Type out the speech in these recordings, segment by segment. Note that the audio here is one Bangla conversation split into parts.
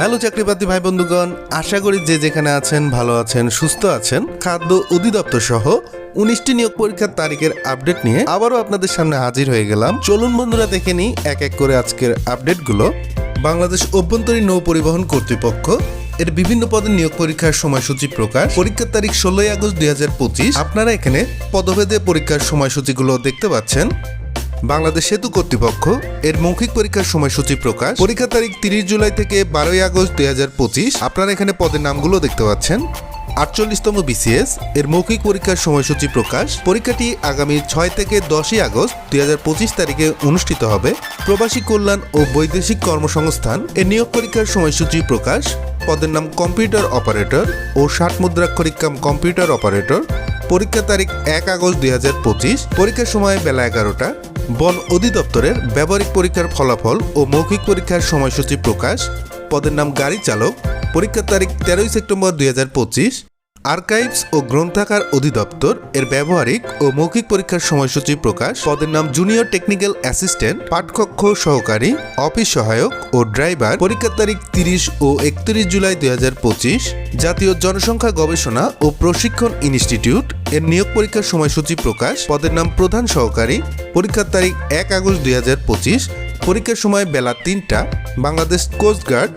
হ্যালো চাকরিপ্রার্থী ভাই বন্ধুগণ, আশা করি যে যেখানে আছেন, ভালো আছেন, সুস্থ আছেন। খাদ্য অধিদপ্তর সহ উনিশটি নিয়োগ পরীক্ষার তারিখের আপডেট নিয়ে আবারও আপনাদের সামনে হাজির হয়ে গেলাম। চলুন বন্ধুরা, দেখে নিই এক এক করে আজকের আপডেটগুলো। বাংলাদেশ অভ্যন্তরীণ নৌ পরিবহন কর্তৃপক্ষ এর বিভিন্ন পদের নিয়োগ পরীক্ষার সময়সূচি প্রকাশ। পরীক্ষার তারিখ ষোলোই আগস্ট দুই হাজার পঁচিশ। আপনারা এখানে পদভেদে পরীক্ষার সময়সূচিগুলো দেখতে পাচ্ছেন। বাংলাদেশ সেতু কর্তৃপক্ষ, এর মৌখিক পরীক্ষার সময়সূচি প্রকাশ পরীক্ষার তারিখ তিরিশ জুলাই থেকে বারোই আগস্ট দুই পঁচিশ। আপনারা এখানে পদের নামগুলো দেখতে পাচ্ছেন। আটচল্লিশতম বিসিএস এর মৌখিক পরীক্ষার সময়সূচি প্রকাশ, পরীক্ষাটি আগামী ছয় থেকে দশই আগস্ট দুই হাজার পঁচিশ তারিখে অনুষ্ঠিত হবে। প্রবাসী কল্যাণ ও বৈদেশিক কর্মসংস্থান, এর নিয়োগ পরীক্ষার সময়সূচি প্রকাশ, পদের নাম কম্পিউটার অপারেটর ও ষাট মুদ্রাক্ষরিক কাম কম্পিউটার অপারেটর। পরীক্ষা তারিখ এক আগস্ট দুই পরীক্ষার সময় বেলা এগারোটা। বন অধিদপ্তরের ব্যবহারিক পরীক্ষার ফলাফল ও মৌখিক পরীক্ষার সময়সূচি প্রকাশ। পদের নাম গাড়ি চালক। পরীক্ষার তারিখ তেরোই সেপ্টেম্বর দুই হাজার পঁচিশ। আর্কাইভস ও গ্রন্থাগার অধিদপ্তর এর ব্যবহারিক ও মৌখিক পরীক্ষার সময়সূচি প্রকাশ, পদের নাম জুনিয়র টেকনিক্যাল অ্যাসিস্ট্যান্ট পাঠকক্ষ সহকারী, অফিস সহায়ক ও ড্রাইভার, পরীক্ষার তারিখ তিরিশ ও একত্রিশ জুলাই দুই হাজার পঁচিশ, জাতীয় জনসংখ্যা গবেষণা ও প্রশিক্ষণ ইনস্টিটিউট এর নিয়োগ পরীক্ষার সময়সূচি প্রকাশ, পদের নাম প্রধান সহকারী, পরীক্ষার তারিখ এক আগস্ট দুই হাজার পঁচিশ, পরীক্ষার সময় বেলা তিনটা, বাংলাদেশ কোস্টগার্ড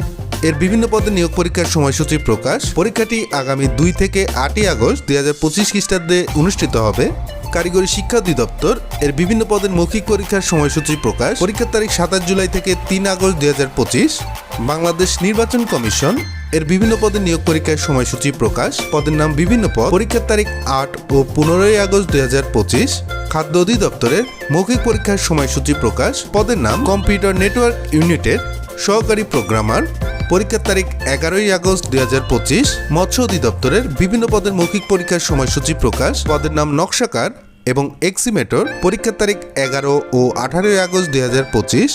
এর বিভিন্ন পদে নিয়োগ পরীক্ষার সময়সূচি প্রকাশ। পরীক্ষাটি আগামী দুই থেকে আটই আগস্ট দুই হাজার পঁচিশ খ্রিস্টাব্দে অনুষ্ঠিত হবে। কারিগরি শিক্ষা অধিদপ্তর এর বিভিন্ন পদের মৌখিক পরীক্ষার সময়সূচি প্রকাশ। পরীক্ষার তারিখ সাতাশ জুলাই থেকে তিন আগস্ট দুই হাজার পঁচিশ। বাংলাদেশ নির্বাচন কমিশন এর বিভিন্ন পদে নিয়োগ পরীক্ষার সময়সূচি প্রকাশ। পদের নাম বিভিন্ন পদ। পরীক্ষার তারিখ আট ও পনেরোই আগস্ট দুই হাজার পঁচিশ। খাদ্য অধিদপ্তরের মৌখিক পরীক্ষার সময়সূচি প্রকাশ। পদের নাম কম্পিউটার নেটওয়ার্ক ইউনিটের সহকারী প্রোগ্রামার। পরীক্ষার তারিখ এগারোই আগস্ট দুই হাজার পঁচিশ, মৎস্য অধিদপ্তরের বিভিন্ন পদের মৌখিক পরীক্ষার সময়সূচি প্রকাশ, পদের নাম নকশাকার এবং এক্সিমেটর, পরীক্ষার তারিখ এগারো ও আঠারোই আগস্ট দুই হাজার পঁচিশ,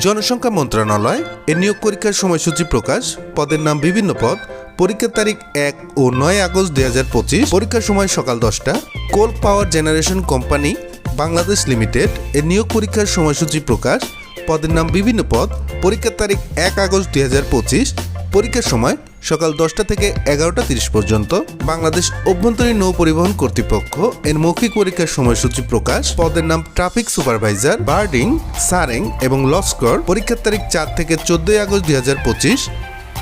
জনসংখ্যা মন্ত্রণালয়, এর নিয়োগ পরীক্ষার সময়সূচি প্রকাশ, পদের নাম বিভিন্ন পদ, পরীক্ষার তারিখ এক ও নয় আগস্ট দুই হাজার পঁচিশ, পরীক্ষার সময় সকাল দশটা, coal power generation company, Bangladesh limited, এর নিয়োগ পরীক্ষার সময়সূচি প্রকাশ পদের নাম বিভিন্ন পদ, পরীক্ষার তারিখ এক আগস্ট দুই হাজার পঁচিশ, পরীক্ষার সময় সকাল দশটা থেকে এগারোটা তিরিশ পর্যন্ত। বাংলাদেশ অভ্যন্তরীণ নৌ পরিবহন কর্তৃপক্ষ এর মৌখিক পরীক্ষার সময়সূচি প্রকাশ। পদের নাম ট্রাফিক সুপারভাইজার, বার্ডিং, সারেং এবং লস্কর। পরীক্ষার তারিখ চার থেকে চোদ্দই আগস্ট দুই হাজার পঁচিশ।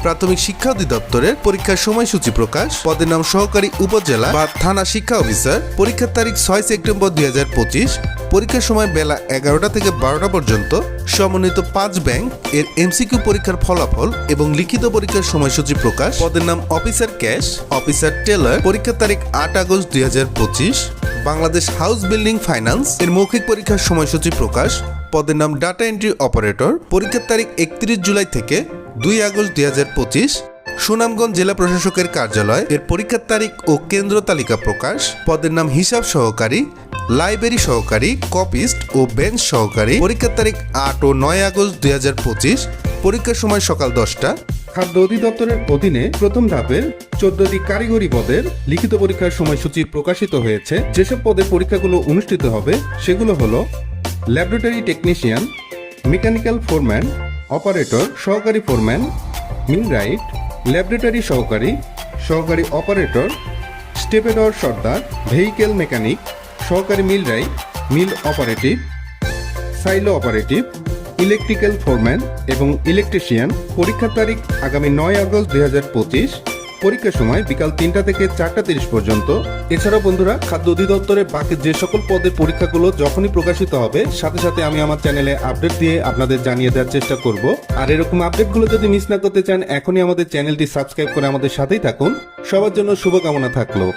প্রাথমিক শিক্ষা অধিদপ্তরের পরীক্ষার সময়সূচি প্রকাশ। পদের নাম সহকারী উপজেলা বা থানা শিক্ষা অফিসার। পরীক্ষার তারিখ ছয় সেপ্টেম্বর দুই হাজার পঁচিশ। পরীক্ষার সময় বেলা এগারোটা থেকে বারোটা পর্যন্ত সমন্বিত পাঁচ ব্যাংক এর এমসিকিউ পরীক্ষার ফলাফল এবং লিখিত পরীক্ষার সময়সূচি প্রকাশ। পদের নাম অফিসার ক্যাশ, অফিসার টেলার। পরীক্ষার তারিখ আট আগস্ট দুই হাজার পঁচিশ। বাংলাদেশ হাউস বিল্ডিং ফাইন্যান্স এর মৌখিক পরীক্ষার সময়সূচি প্রকাশ। পদের নাম ডাটা এন্ট্রি অপারেটর। পরীক্ষার তারিখ একত্রিশ জুলাই থেকে দুই আগস্ট দুই হাজার পঁচিশ। সুনামগঞ্জ জেলা প্রশাসকের কার্যালয় এর পরীক্ষার তারিখ ও কেন্দ্র তালিকা প্রকাশ। পদের নাম হিসাব সহকারী। লাইব্রেরি সহকারী, কপিস্ট ও বেঞ্চ সহকারী। পরীক্ষার তারিখ আট ও নয় আগস্ট দুই হাজার পঁচিশ। পরীক্ষার সময় সকাল দশটা। খাদ্য অধিদপ্তরের অধীনে প্রথম ধাপের চোদ্দটি কারিগরি পদের লিখিত পরীক্ষার সময়সূচি প্রকাশিত হয়েছে। যেসব পদে পরীক্ষাগুলো অনুষ্ঠিত হবে, সেগুলো হলো laboratory technician, mechanical foreman, operator, সহকারী ফোরম্যান মিলরাইট ল্যাবরেটরি সহকারী সহকারী অপারেটর, স্টেপেডর সর্দার, ভেহিকেল মেকানিক সহকারী millwright mill operative, silo operative, electrical foreman এবং ইলেকট্রিশিয়ান। পরীক্ষার তারিখ আগামী নয় আগস্ট দুই হাজার পঁচিশ। পরীক্ষার সময় বিকাল তিনটা থেকে চারটা তিরিশ পর্যন্ত। এছাড়াও বন্ধুরা, খাদ্য অধিদপ্তরের বাকি যে সকল পদের পরীক্ষাগুলো যখনই প্রকাশিত হবে, সাথে সাথে আমি আমার চ্যানেলে আপডেট দিয়ে আপনাদের জানিয়ে দেওয়ার চেষ্টা করব। আর এরকম আপডেটগুলো যদি মিস না করতে চান, এখনই আমাদের চ্যানেলটি সাবস্ক্রাইব করে আমাদের সাথেই থাকুন। সবার জন্য শুভকামনা থাকল।